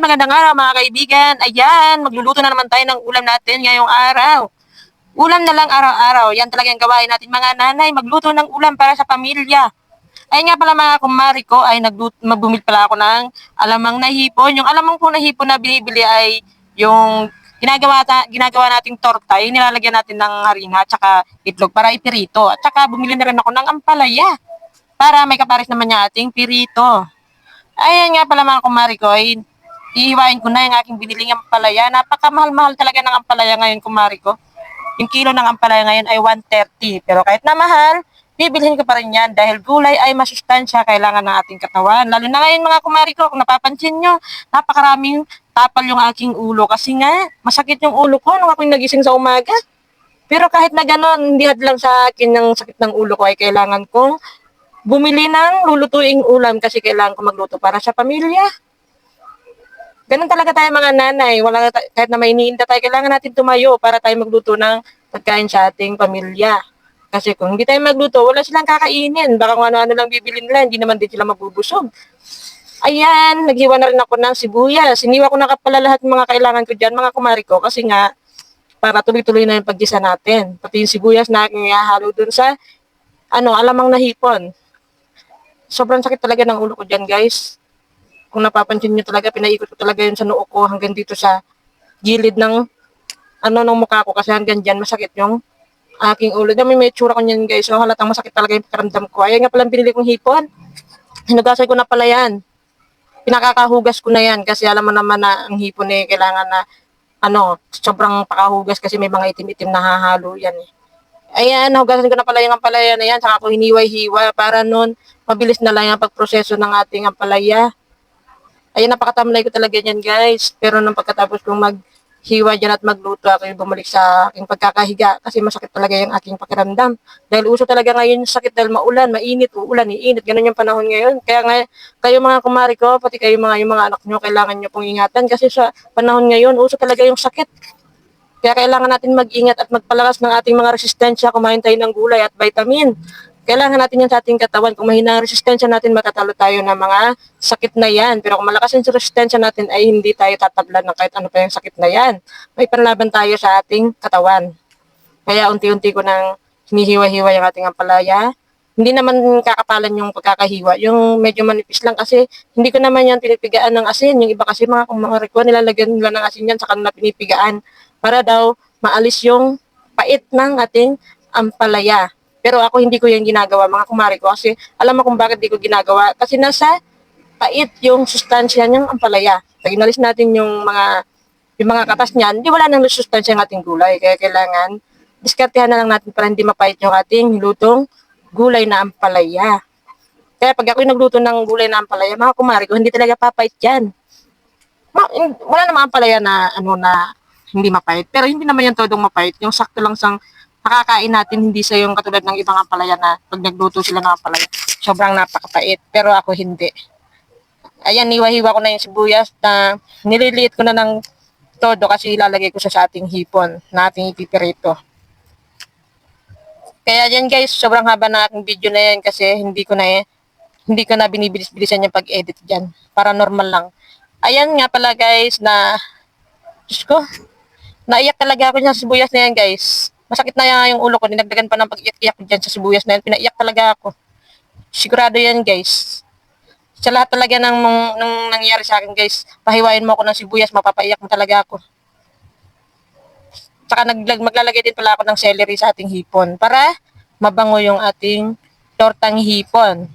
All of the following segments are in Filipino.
magandang araw mga kaibigan. Ayan, magluluto na naman tayo ng ulam natin ngayong araw. Ulam na lang araw-araw. Yan talaga yung gawain natin mga nanay. Magluto ng ulam para sa pamilya. Ay nga pala mga kumari ko ay magbumil pala ako ng alamang nahipon. Yung alamang po nahipon na binibili ay yung ginagawa, ta- ginagawa nating torta, yung nilalagyan natin ng harina at saka itlog para ipirito. At saka bumili na rin ako ng ampalaya para may kapares naman yung ating pirito. Ayan nga pala mga kumari ko, ay iiwain ko na yung aking biniling ampalaya. Napakamahal-mahal talaga ng ampalaya ngayon kumari ko. Yung kilo ng ampalaya ngayon ay 130. Pero kahit na mahal, bibilhin ko pa rin yan dahil gulay ay masustansya kailangan ng ating katawan. Lalo na ngayon mga kumari ko, kung napapansin nyo, napakaraming tapal yung aking ulo kasi nga masakit yung ulo ko nung ako'y nagising sa umaga. Pero kahit na gano'n, hindi hadlang sa akin ng sakit ng ulo ko ay kailangan kong bumili ng lulutuing ulam kasi kailangan ko magluto para sa pamilya. Ganun talaga tayo mga nanay. Wala, kahit na may iniinda tayo, kailangan natin tumayo para tayo magluto ng pagkain sa ating pamilya. Kasi kung hindi tayo magluto, wala silang kakainin. Baka kung ano-ano lang bibili nila, hindi naman din sila mabubusog. Ayan, naghiwa na rin ako ng sibuyas. Siniwa ko na pala lahat ng mga kailangan ko dyan, mga kumari ko, kasi nga, para tuloy-tuloy na yung paggisa natin. Pati yung sibuyas na ihahalo dun sa, ano, alamang nahipon. Sobrang sakit talaga ng ulo ko dyan, guys. Kung napapansin nyo talaga, pinaikot ko talaga yun sa noo ko hanggang dito sa gilid ng, ano, ng mukha ko. Kasi hanggang dyan, masakit yung aking ulo. Dami may tsura ko niyan, guys. So, halatang masakit talaga yung pakiramdam ko. Ayan nga pala binili kong hipon. Hinugasan ko na pala yan pinakakahugas ko na yan kasi alam mo naman na ang hipon eh kailangan na ano, sobrang pakahugas kasi may mga itim-itim na hahalo yan eh. Ayan, nahugasan ko na pala yung ampalaya na yan, saka ko hiniway-hiwa para nun mabilis na lang yung pagproseso ng ating ampalaya. Ayan, napakatamlay ko talaga yan guys. Pero nung pagkatapos kong maghiwa dyan at magluto, ako yung bumalik sa aking pagkakahiga kasi masakit talaga yung aking pakiramdam. Dahil uso talaga ngayon sakit dahil maulan, mainit, uulan, iinit. Ganun yung panahon ngayon. Kaya nga, kayo mga kumari ko, pati kayo mga, yung mga anak nyo, kailangan nyo pong ingatan kasi sa panahon ngayon, uso talaga yung sakit. Kaya kailangan natin mag-ingat at magpalakas ng ating mga resistensya, kumain tayo ng gulay at vitamin. Kailangan natin yan sa ating katawan. Kung mahina ang resistensya natin, matatalo tayo ng mga sakit na yan. Pero kung malakas yung resistensya natin, ay hindi tayo tatablan ng kahit ano pa yung sakit na yan. May panlaban tayo sa ating katawan. Kaya unti-unti ko nang hinihiwa-hiwa yung ating ampalaya. Hindi naman kakapalan yung pagkakahiwa. Yung medyo manipis lang kasi hindi ko naman yan pinipigaan ng asin. Yung iba kasi mga kumari ko, nilalagyan nila ng asin yan sa kanila pinipigaan para daw maalis yung pait ng ating ampalaya. Pero ako hindi ko yung ginagawa mga kumari ko kasi alam mo kung bakit di ko ginagawa. Kasi nasa pait yung sustansya ng ampalaya. Pag inalis natin yung mga yung mga katas niyan, di wala nang sustansya ng ating gulay. Kaya kailangan diskartehan na lang natin para hindi mapait yung ating lutong gulay na ampalaya. Kaya pag ako nagluto ng gulay na ampalaya, mga kumari ko, hindi talaga papait yan. Wala namang ampalaya na ano na hindi mapait. Pero hindi naman yan todong mapait. Yung sakto lang sang nakakain natin, hindi sa yung katulad ng ibang ampalaya na pag nagluto sila ng ampalaya, sobrang napakapait. Pero ako hindi. Ayan, hiwa-hiwa ko na yung sibuyas na nililiit ko na ng todo kasi ilalagay ko sa ating hipon na ating ipipirito. Kaya yan guys, sobrang haba na aking video na yan kasi hindi ko na eh, hindi ko na binibilis-bilisan yung pag-edit dyan. Para normal lang. Ayan nga pala guys na, Diyos ko, naiyak talaga ako sa sibuyas na yan guys. Masakit na yung ulo ko, dinagdagan pa ng pag-iyak-iyak ko dyan sa sibuyas na yan. Pinaiyak talaga ako. Sigurado yan guys. Sa lahat talaga ng, ng, ng nangyari sa akin guys, pahiwain mo ako ng sibuyas, mapapaiyak mo talaga ako. Tsaka naglag, maglalagay din pala ako ng celery sa ating hipon para mabango yung ating tortang hipon.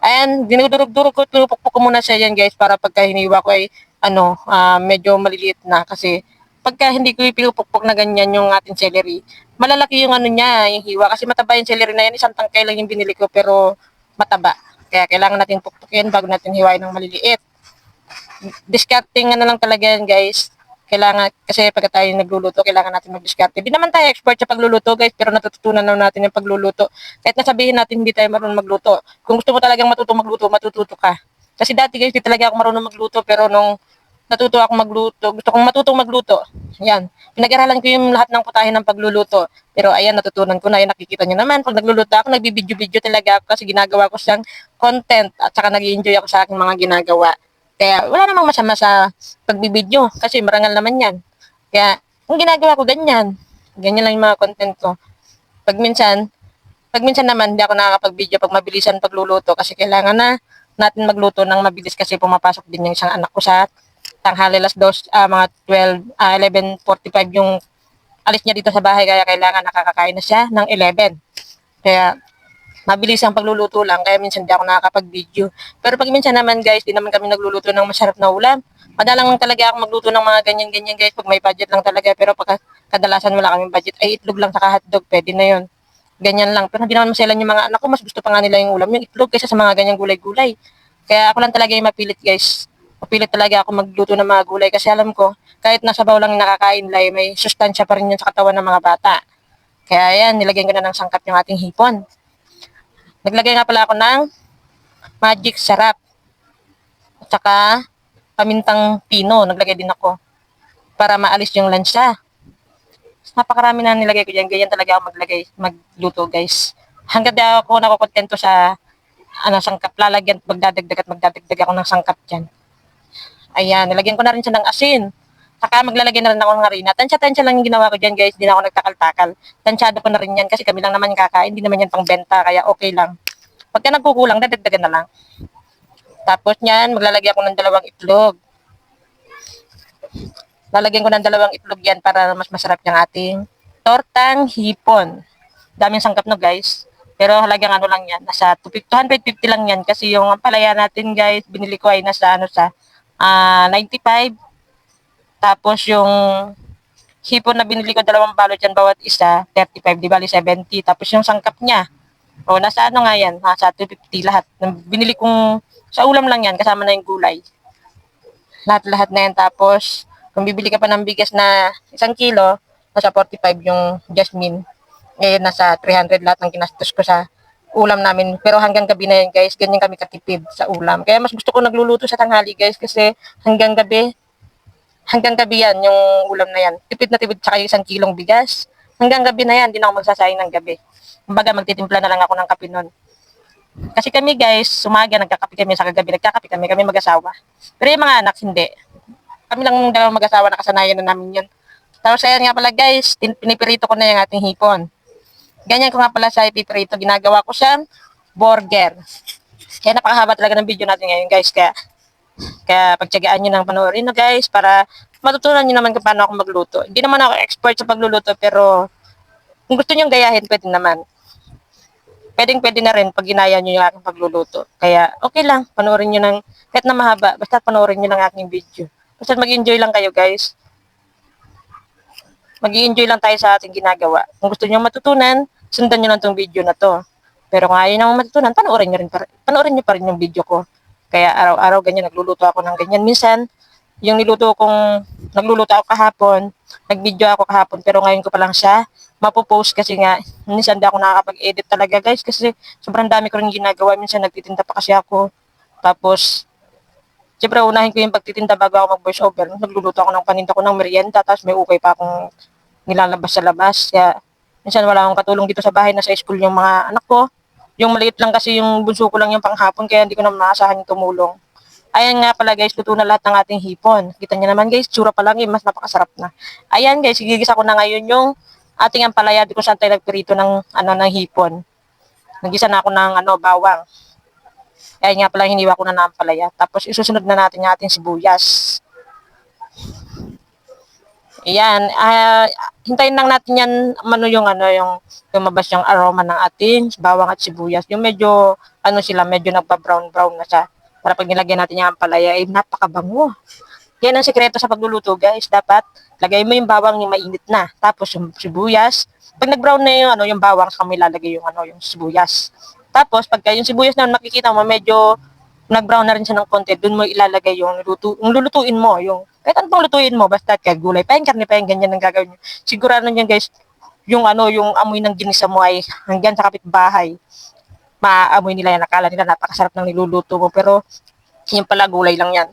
Ayan, dinudurog-durog ko, pinupukpok ko muna siya yan guys para pagka hiniwa ko ay ano, ah, medyo maliliit na kasi pagka hindi ko pinupukpok na ganyan yung ating celery, malalaki yung ano niya, yung hiwa kasi mataba yung celery na yan, isang tangkay lang yung binili ko pero mataba. Kaya kailangan natin pukpukin bago natin hiwain ng maliliit. Discarding ano lang talaga yan guys. Kailangan, kasi pagka tayo nagluluto, kailangan natin mag-discarte. Di naman tayo expert sa pagluluto guys, pero natututunan na natin yung pagluluto. Kahit nasabihin natin hindi tayo marunong magluto. Kung gusto mo talagang matuto magluto, matututo ka. Kasi dati guys, di talaga ako marunong magluto, pero nung natuto ako magluto, gusto kong matutong magluto. Yan. Pinag-aralan ko yung lahat ng putahe ng pagluluto. Pero ayan, natutunan ko na. Yan, nakikita nyo naman. Pag nagluluto ako, nagbibideo-video talaga ako kasi ginagawa ko siyang content at saka nag enjoy ako sa aking mga ginagawa. Kaya wala namang masama sa pagbibideo kasi marangal naman yan. Kaya ang ginagawa ko ganyan. Ganyan lang yung mga content ko. Pag minsan, pag minsan naman hindi ako nakakapag-video pag mabilisan pagluluto kasi kailangan na natin magluto ng mabilis kasi pumapasok din yung isang anak ko sa tanghali las dos, ah, mga 12, ah, 11.45 yung alis niya dito sa bahay kaya kailangan nakakakain na siya ng 11. Kaya mabilis ang pagluluto lang kaya minsan di ako nakakapag-video. Pero pag minsan naman guys, di naman kami nagluluto ng masarap na ulam. Madalang lang talaga ako magluto ng mga ganyan-ganyan guys pag may budget lang talaga. Pero pag kadalasan wala kaming budget, ay itlog lang sa hotdog, pwede na yun. Ganyan lang. Pero hindi naman maselan yung mga anak ko, mas gusto pa nga nila yung ulam, yung itlog kaysa sa mga ganyang gulay-gulay. Kaya ako lang talaga yung mapilit guys. Mapilit talaga ako magluto ng mga gulay kasi alam ko, kahit nasa baw lang nakakain lang, may sustansya pa rin yun sa katawan ng mga bata. Kaya yan, nilagyan ko na ng sangkap yung ating hipon. Naglagay nga pala ako ng magic sarap. At saka pamintang pino, naglagay din ako. Para maalis yung lansya. Napakarami na nilagay ko dyan. Ganyan talaga ako maglagay, magluto guys. Hanggang di ako nakukontento sa ano, sangkap. Lalagyan, magdadagdag at magdadagdag ako ng sangkap dyan. Ayan, nilagyan ko na rin siya ng asin. Saka maglalagay na rin ako ng harina. Tansya-tansya lang yung ginawa ko dyan guys. Hindi na ako nagtakal-takal. Tansyado ko na rin yan kasi kami lang naman kakain. Hindi naman yan pang benta. Kaya okay lang. Pagka nagkukulang, dadagdagan na lang. Tapos niyan, maglalagay ako ng dalawang itlog. Lalagyan ko ng dalawang itlog yan para mas masarap yung ating tortang hipon. Daming sangkap no guys. Pero halagang ano lang yan, nasa 250 lang yan kasi yung palaya natin guys, binili ko ay nasa ano sa ah 95. Tapos yung hipon na binili ko dalawang balot yan bawat isa, 35, di bali 70. Tapos yung sangkap niya, o nasa ano nga yan, nasa 250 lahat. Binili kong sa ulam lang yan, kasama na yung gulay. Lahat-lahat na yan. Tapos, kung bibili ka pa ng bigas na isang kilo, nasa 45 yung jasmine. Ngayon, nasa 300 lahat ng kinastos ko sa ulam namin. Pero hanggang gabi na yan, guys. Ganyan kami katipid sa ulam. Kaya mas gusto ko nagluluto sa tanghali, guys. Kasi hanggang gabi, hanggang gabi yan, yung ulam na yan. Tipid na tipid tsaka yung isang kilong bigas. Hanggang gabi na yan, hindi na ako magsasayang ng gabi. Kumbaga, magtitimpla na lang ako ng kape nun. Kasi kami guys, umaga nagkakape kami sa kagabi, nagkakape kami, kami mag-asawa. Pero yung mga anak, hindi. Kami lang dalawang mag-asawa, nakasanayan na namin yun. Tapos ayan nga pala guys, pinipirito ko na yung ating hipon. Ganyan ko nga pala siya ipipirito. Ginagawa ko siyang burger. Kaya napakahaba talaga ng video natin ngayon guys. Kaya, kaya pagtsagaan nyo ng panoorin no guys para matutunan nyo naman kung paano ako magluto. Hindi naman ako expert sa pagluluto pero kung gusto nyo gayahin, pwede naman pwedeng pwede na rin pag ginaya nyo yung aking pagluluto. Kaya okay lang, panoorin nyo ng, kahit na mahaba, basta panoorin nyo ng aking video. Basta mag-enjoy lang kayo guys. mag enjoy lang tayo sa ating ginagawa. Kung gusto nyo matutunan, sundan nyo lang tong video na to. Pero kung ayaw nyo matutunan, panoorin nyo rin pa, panoorin nyo pa rin yung video ko. Kaya araw-araw ganyan, nagluluto ako ng ganyan. Minsan, yung niluto kong, nagluluto ako kahapon, nag-video ako kahapon, pero ngayon ko pa lang siya mapopost kasi nga, minsan di ako nakakapag-edit talaga guys kasi sobrang dami ko rin ginagawa. Minsan nagtitinda pa kasi ako. Tapos, Siyempre, unahin ko yung pagtitinda bago ako mag-voice over. Nagluluto ako ng paninda ko ng merienda, tapos may ukay pa akong nilalabas sa labas. Kaya, minsan wala akong katulong dito sa bahay, nasa school yung mga anak ko. Yung maliit lang kasi yung bunso ko lang yung panghapon, kaya hindi ko na maasahan yung tumulong. Ayan nga pala guys, luto na lahat ng ating hipon. Kita niyo naman guys, tsura pa lang eh, mas napakasarap na. Ayan guys, gigisa ko na ngayon yung ating ampalaya, di ko saan tayo nagpirito ng, ano, ng hipon. Nagisa na ako ng ano, bawang. Ayan nga pala, hiniwa ko na ng ampalaya. Tapos isusunod na natin yung ating sibuyas. Ayan, ah, hintayin lang natin yan, ano yung ano, yung lumabas yung aroma ng ating bawang at sibuyas. Yung medyo, ano sila, medyo nagpa-brown-brown na siya. Para pag nilagyan natin yung ampalaya, ay napakabango. Yan ang sekreto sa pagluluto, guys. Dapat, lagay mo yung bawang yung mainit na. Tapos yung sibuyas. Pag nag-brown na yung, ano, yung bawang, saka mo ilalagay yung, ano, yung sibuyas. Tapos, pagka yung sibuyas na makikita mo, medyo nag-brown na rin siya ng konti, dun mo ilalagay yung, luto, yung lulutuin mo, yung, kahit ano lutuin mo, basta kaya gulay, pa yung karne, pa yung ganyan ang gagawin nyo. Sigurado nyo guys, yung ano, yung amoy ng ginisa mo ay hanggang sa kapitbahay. Maaamoy nila yan, nakala nila napakasarap ng niluluto mo, pero yung pala gulay lang yan.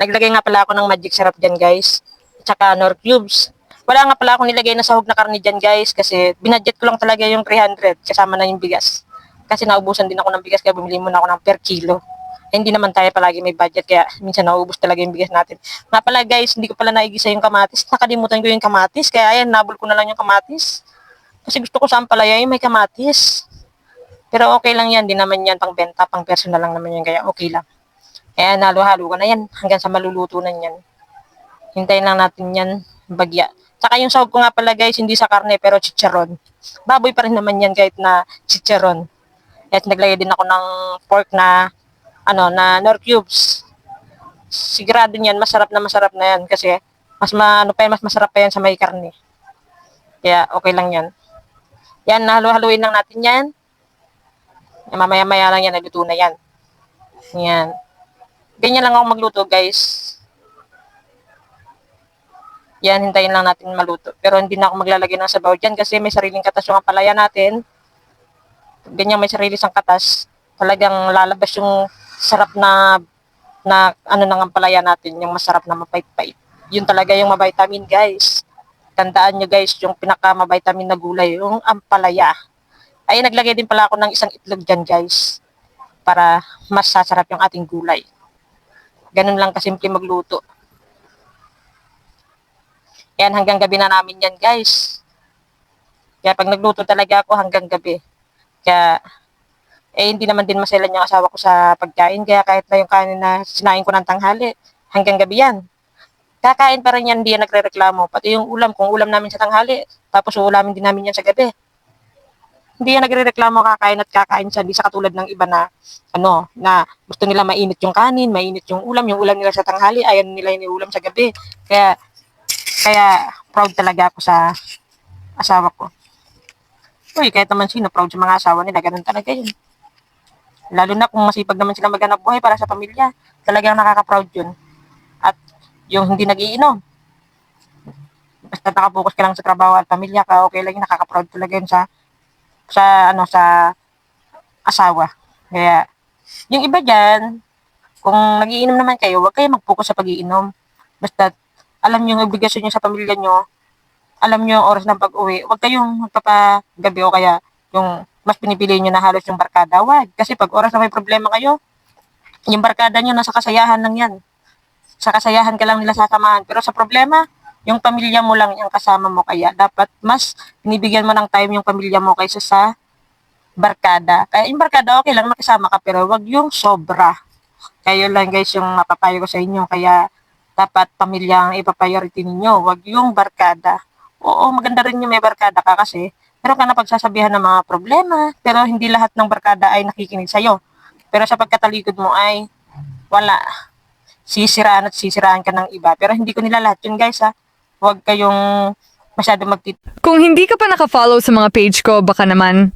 Naglagay nga pala ako ng magic sarap dyan guys, tsaka nor cubes. Wala nga pala akong nilagay na sahog na karne dyan guys, kasi binadget ko lang talaga yung 300, kasama na yung bigas. Kasi naubusan din ako ng bigas kaya bumili muna ako ng per kilo. Hindi naman tayo palagi may budget kaya minsan nauubos talaga yung bigas natin. Nga pala guys, hindi ko pala naigisa yung kamatis. Nakalimutan ko yung kamatis kaya ayan, nabul ko na lang yung kamatis. Kasi gusto ko sa ampalaya yung may kamatis. Pero okay lang yan, di naman yan pang benta, pang personal lang naman yan kaya okay lang. Kaya halo-halo ko na yan hanggang sa maluluto na yan. Hintayin lang natin yan bagya. Saka yung sahog ko nga pala guys, hindi sa karne pero chicharon. Baboy pa rin naman yan kahit na chicharon. At naglagay din ako ng pork na ano na nor cubes. Sigurado niyan masarap na masarap na yan kasi mas ma, ano pa yan, mas masarap pa yan sa may karne. Kaya okay lang yan. Yan, nahalo-haluin lang natin yan. Mamaya-maya lang yan, naluto na yan. Yan. Ganyan lang ako magluto, guys. Yan, hintayin lang natin maluto. Pero hindi na ako maglalagay ng sabaw dyan kasi may sariling katas yung palaya natin. Ganyan may sarili sang katas. Talagang lalabas yung sarap na na ano ng palaya natin, yung masarap na mapait-pait. Yun talaga yung mavitamin, guys. Tandaan nyo, guys, yung pinaka-mavitamin na gulay, yung ampalaya. Ay, naglagay din pala ako ng isang itlog dyan, guys. Para mas sasarap yung ating gulay. Ganun lang kasimple magluto. Yan, hanggang gabi na namin yan, guys. Kaya pag nagluto talaga ako hanggang gabi. Kaya, eh, hindi naman din maselan yung asawa ko sa pagkain. Kaya kahit na yung kanin na sinain ko ng tanghali, hanggang gabi yan. Kakain pa rin yan, hindi yan nagre-reklamo. Pati yung ulam, kung ulam namin sa tanghali, tapos ulamin din namin yan sa gabi. Hindi yan nagre-reklamo kakain at kakain siya. Hindi sa katulad ng iba na, ano, na gusto nila mainit yung kanin, mainit yung ulam, yung ulam nila sa tanghali, ayaw nila yung ulam sa gabi. Kaya, kaya proud talaga ako sa asawa ko. Uy, kahit naman sino, proud sa mga asawa nila, ganun talaga yun. Lalo na kung masipag naman sila maghanap buhay para sa pamilya, talagang nakaka-proud yun. At yung hindi nagiinom, basta nakapokus ka lang sa trabaho at pamilya ka, okay lang yun, nakaka-proud talaga yun sa, sa, ano, sa asawa. Kaya, yung iba dyan, kung nagiinom naman kayo, huwag kayo mag-focus sa pagiinom. Basta, alam nyo yung obligasyon nyo sa pamilya nyo, alam nyo yung oras ng pag-uwi, huwag kayong magpapagabi o kaya yung mas pinipili nyo na halos yung barkada. Huwag. Kasi pag oras na may problema kayo, yung barkada nyo nasa kasayahan lang yan. Sa kasayahan ka lang nila sasamahan. Pero sa problema, yung pamilya mo lang yung kasama mo. Kaya dapat mas binibigyan mo ng time yung pamilya mo kaysa sa barkada. Kaya yung barkada, okay lang makisama ka, pero wag yung sobra. Yun lang guys yung mapapayo ko sa inyo. Kaya dapat pamilya ang ipapriority ninyo. Wag yung barkada. Oo, maganda rin yung may barkada ka kasi meron ka na pagsasabihan ng mga problema, pero hindi lahat ng barkada ay nakikinig sa'yo. Pero sa pagkatalikod mo ay wala. Sisiraan at sisiraan ka ng iba. Pero hindi ko nila lahat yun guys ha. Huwag kayong masyado magtit Kung hindi ka pa nakafollow sa mga page ko, baka naman